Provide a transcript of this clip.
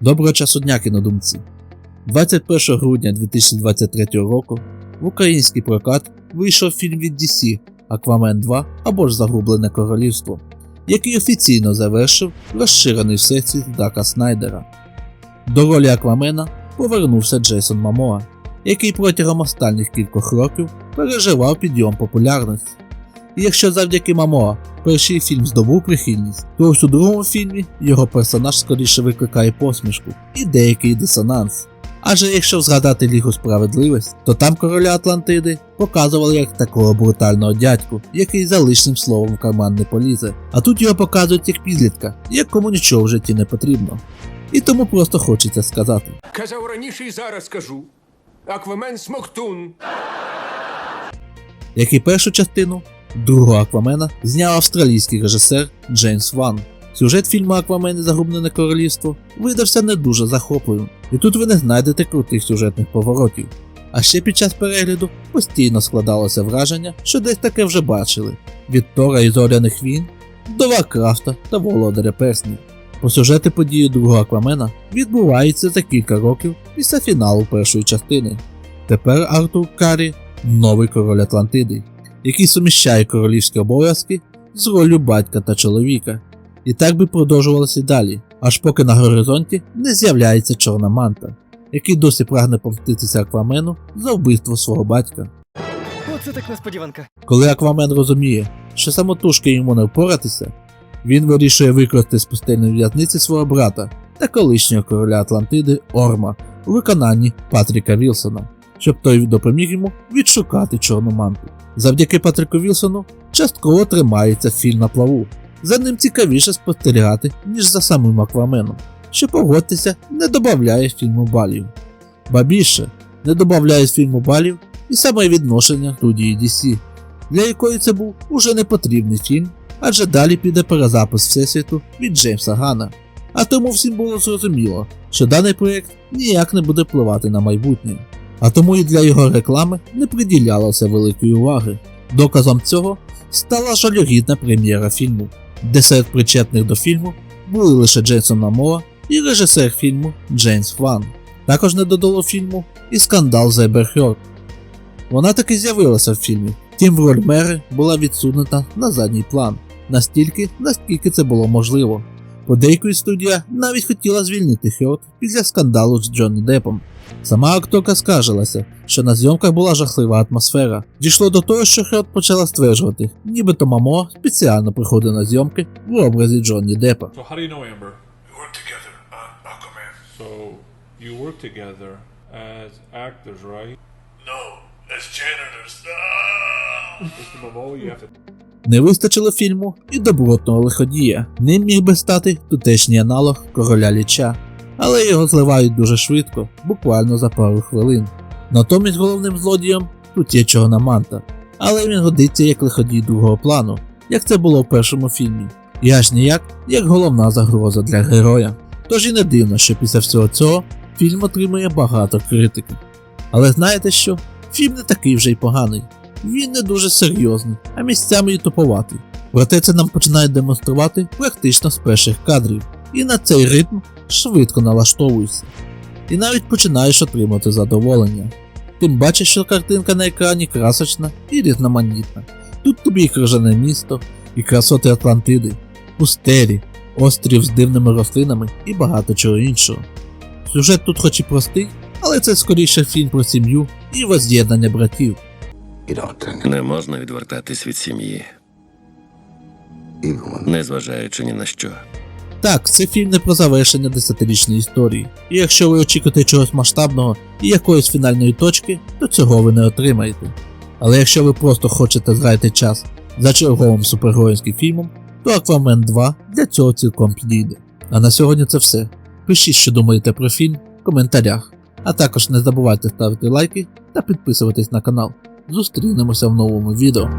Доброго часу дня, кінодумці! 21 грудня 2023 року в український прокат вийшов фільм від DC Аквамен 2 або ж Загублене Королівство, який офіційно завершив розширений всесвіт Дака Снайдера. До ролі Аквамена повернувся Джейсон Мамоа, який протягом останніх кількох років переживав підйом популярності. І якщо завдяки Мамоа перший фільм здобув прихильність, то ось у другому фільмі його персонаж скоріше викликає посмішку і деякий дисонанс. Адже якщо згадати Лігу справедливості, то там короля Атлантиди показували як такого брутального дядьку, який за лишнім словом в карман не полізе, а тут його показують як підлітка, якому нічого в житті не потрібно. І тому просто хочеться сказати. Казав раніше і зараз скажу. Аквамен Смоктун. як і першу частину другого Аквамена зняв австралійський режисер Джеймс Ван. Сюжет фільму Аквамен і Загублене королівство видався не дуже захопливим, і тут ви не знайдете крутих сюжетних поворотів. А ще під час перегляду постійно складалося враження, що десь таке вже бачили: від Тора і зоряних війн до Варкрафта та Володаря Перснів. По сюжети події другого Аквамена відбуваються за кілька років після фіналу першої частини. Тепер Артур Карі новий король Атлантиди, який суміщає королівські обов'язки з роллю батька та чоловіка. І так би продовжувалося далі, аж поки на горизонті не з'являється чорна манта, який досі прагне помститися Аквамену за вбивство свого батька. Оце так несподіванка. Коли Аквамен розуміє, що самотужки йому не впоратися, він вирішує викрасти з пустельної в'язниці свого брата та колишнього короля Атлантиди Орма у виконанні Патріка Вілсона, щоб той допоміг йому відшукати чорну манту. Завдяки Патріку Вілсону частково тримається фільм на плаву. За ним цікавіше спостерігати, ніж за самим Акваменом, що погодьтеся, не додає фільму балів. Ба більше, не додає фільму балів і саме відношення студії DC, для якої це був уже не потрібний фільм, адже далі піде перезапис Всесвіту від Джеймса Гана. А тому всім було зрозуміло, що даний проєкт ніяк не буде впливати на майбутнє. А тому і для його реклами не приділялося великої уваги. Доказом цього стала жалюгідна прем'єра фільму, де серед причетних до фільму були лише Джейсон Намоа і режисер фільму Джеймс Ван. Також не додало фільму і скандал з Ембер Вона таки з'явилася в фільмі, втім в роль Мери була відсунута на задній план, настільки, наскільки це було можливо. Подейкою студія навіть хотіла звільнити Хьорд після скандалу з Джонні Депом. Сама акторка скаржилася, що на зйомках була жахлива атмосфера. Дійшло до того, що Хьорд почала стверджувати, нібито Мамо спеціально приходить на зйомки в образі Джонні Депа. So how do you know Amber? We work together on Aquaman. So you work together as actors, right? No, as janitors. Ah! Mr. Momo, you have to Не вистачило фільму і добротного лиходія. Ним міг би стати тутешній аналог короля ліча, але його зливають дуже швидко, буквально за пару хвилин. Натомість головним злодієм тут є чорна манта, але він годиться як лиходій другого плану, як це було в першому фільмі, і аж ніяк як головна загроза для героя. Тож і не дивно, що після всього цього фільм отримує багато критики. Але знаєте що? Фільм не такий вже й поганий. Він не дуже серйозний, а місцями і туповатий. Проте це нам починає демонструвати практично з перших кадрів, і на цей ритм швидко налаштовуєшся. І навіть починаєш отримати задоволення. Тим бачиш, що картинка на екрані красочна і різноманітна. Тут тобі і крижане місто, і красоти Атлантиди, пустелі, острів з дивними рослинами і багато чого іншого. Сюжет тут хоч і простий, але це скоріше фільм про сім'ю і воз'єднання братів. Не можна відвертатись від сім'ї, незважаючи ні на що. Так, це фільм не про завершення десятирічної історії. І якщо ви очікуєте чогось масштабного і якоїсь фінальної точки, то цього ви не отримаєте. Але якщо ви просто хочете згаяти час за черговим супергеройським фільмом, то Аквамен 2 для цього цілком підійде. А на сьогодні це все. Пишіть, що думаєте про фільм в коментарях. А також не забувайте ставити лайки та підписуватись на канал. Зустрінемося в новому відео.